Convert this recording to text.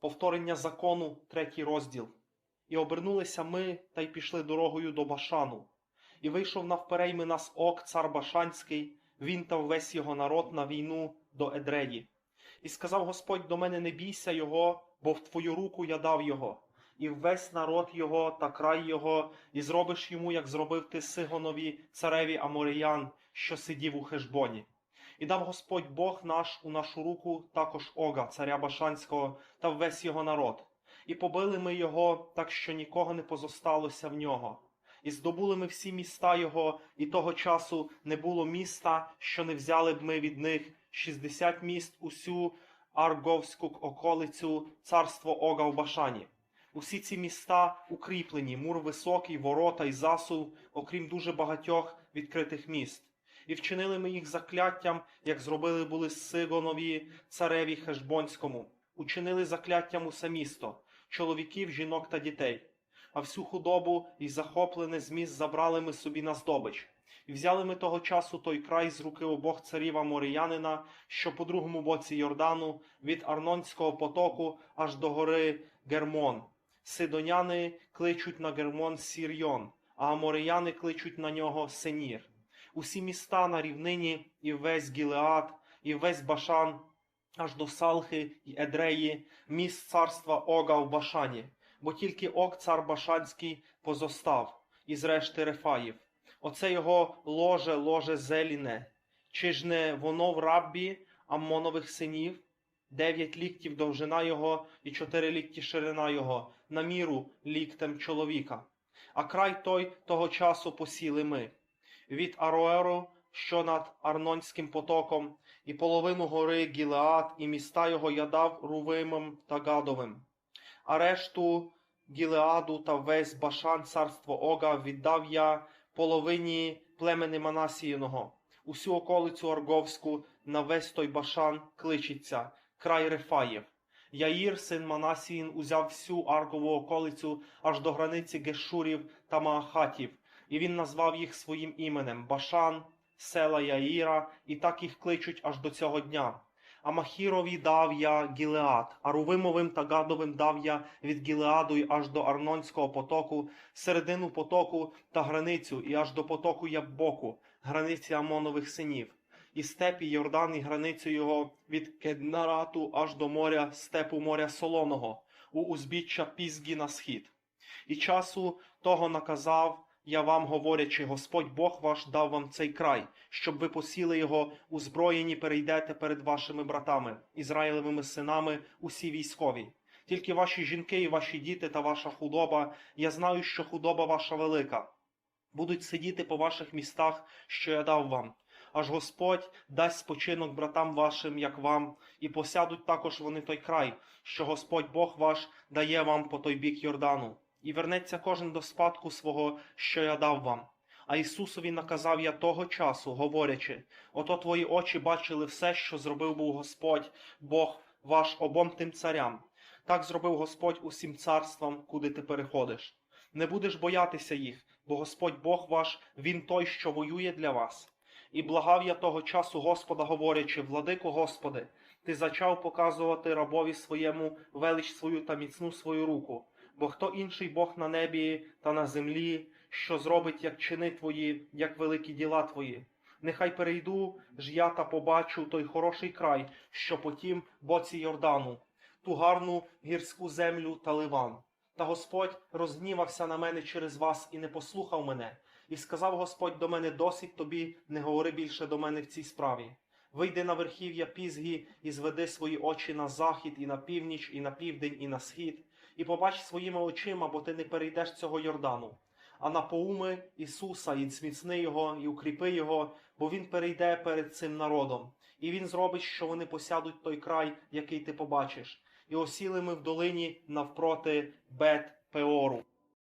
Повторення закону, третій розділ. І обернулися ми та й пішли дорогою до Башану. І вийшов навперейми нас ок, цар Башанський, він та весь його народ на війну до Едреї. І сказав Господь до мене: Не бійся його, бо в твою руку я дав його, і весь народ його та край його, і зробиш йому, як зробив ти Сигонові, цареві Аморіян, що сидів у Хешбоні. І дав Господь Бог наш у нашу руку також Ога, царя Башанського, та весь його народ. І побили ми його, так що нікого не позосталося в нього. І здобули ми всі міста його, і того часу не було міста, що не взяли б ми від них шістдесят міст усю Арговську околицю, царство Ога в Башані. Усі ці міста укріплені, мур високий, ворота й засув, окрім дуже багатьох відкритих міст. І вчинили ми їх закляттям, як зробили були Сигонові цареві Хешбонському. Учинили закляттям усе місто, чоловіків, жінок та дітей. А всю худобу і захоплене з міст забрали ми собі на здобич. І взяли ми того часу той край з руки обох царів Аморіянина, що по другому боці Йордану, від Арнонського потоку аж до гори Гермон. Сидоняни кличуть на Гермон Сірйон, а Аморіяни кличуть на нього Сенір. Усі міста на рівнині, і весь Гілеад, і весь Башан, аж до Салхи й Едреї, міст царства Ога в Башані, бо тільки Ог цар Башанський позостав, із решти Рефаїв. Оце його ложе, ложе зеліне. Чи ж не воно в раббі Аммонових синів? Дев'ять ліктів довжина його і чотири лікті ширина його, на міру ліктем чоловіка. А край той того часу посіли ми. Від Ароеру, що над Арнонським потоком, і половину гори Гілеад, і міста його я дав Рувимом та Гадовим. А решту Гілеаду та весь Башан царство Ога віддав я половині племени Манасіїного. Усю околицю Арговську на весь той Башан кличеться, край Рефаїв. Яїр, син Манасіїн, узяв всю Аргову околицю аж до границі Гешурів та Маахатів, і він назвав їх своїм іменем Башан, села Яїра, і так їх кличуть аж до цього дня. А Махірові дав я Гілеад, а Рувимовим та Гадовим дав я від Гілеаду й аж до Арнонського потоку, середину потоку та границю, і аж до потоку Яббоку, границі Амонових синів, і степі Йордан, і границю його від Кеднарату аж до моря степу моря Солоного, у узбіччя Пізгі на схід. І часу того наказав я вам, говорячи, Господь Бог ваш дав вам цей край, щоб ви посіли його, узброєні перейдете перед вашими братами, Ізраїлевими синами, усі військові. Тільки ваші жінки і ваші діти та ваша худоба, я знаю, що худоба ваша велика, будуть сидіти по ваших містах, що я дав вам. Аж Господь дасть спочинок братам вашим, як вам, і посядуть також вони той край, що Господь Бог ваш дає вам по той бік Йордану, і вернеться кожен до спадку свого, що я дав вам. А Ісусові наказав я того часу, говорячи: ото твої очі бачили все, що зробив був Господь, Бог ваш обом тим царям. Так зробив Господь усім царствам, куди ти переходиш. Не будеш боятися їх, бо Господь Бог ваш, Він той, що воює для вас. І благав я того часу Господа, говорячи, владико Господи, ти зачав показувати рабові своєму велич свою та міцну свою руку, бо хто інший Бог на небі та на землі, що зробить як чини твої, як великі діла твої. Нехай перейду ж я та побачу той хороший край, що по тім боці Йордану, ту гарну гірську землю та ливан. Та Господь розгнівався на мене через вас і не послухав мене. І сказав Господь до мене досить тобі, не говори більше до мене в цій справі. Вийди на верхів'я Пізгі і зведи свої очі на захід, і на північ, і на південь, і на схід, і побач своїми очима, бо ти не перейдеш цього Йордану. А напоуми Ісуса, і зміцни його, і укріпи його, бо Він перейде перед цим народом, і Він зробить, що вони посядуть той край, який ти побачиш. І осіли ми в долині навпроти Бет Пеору.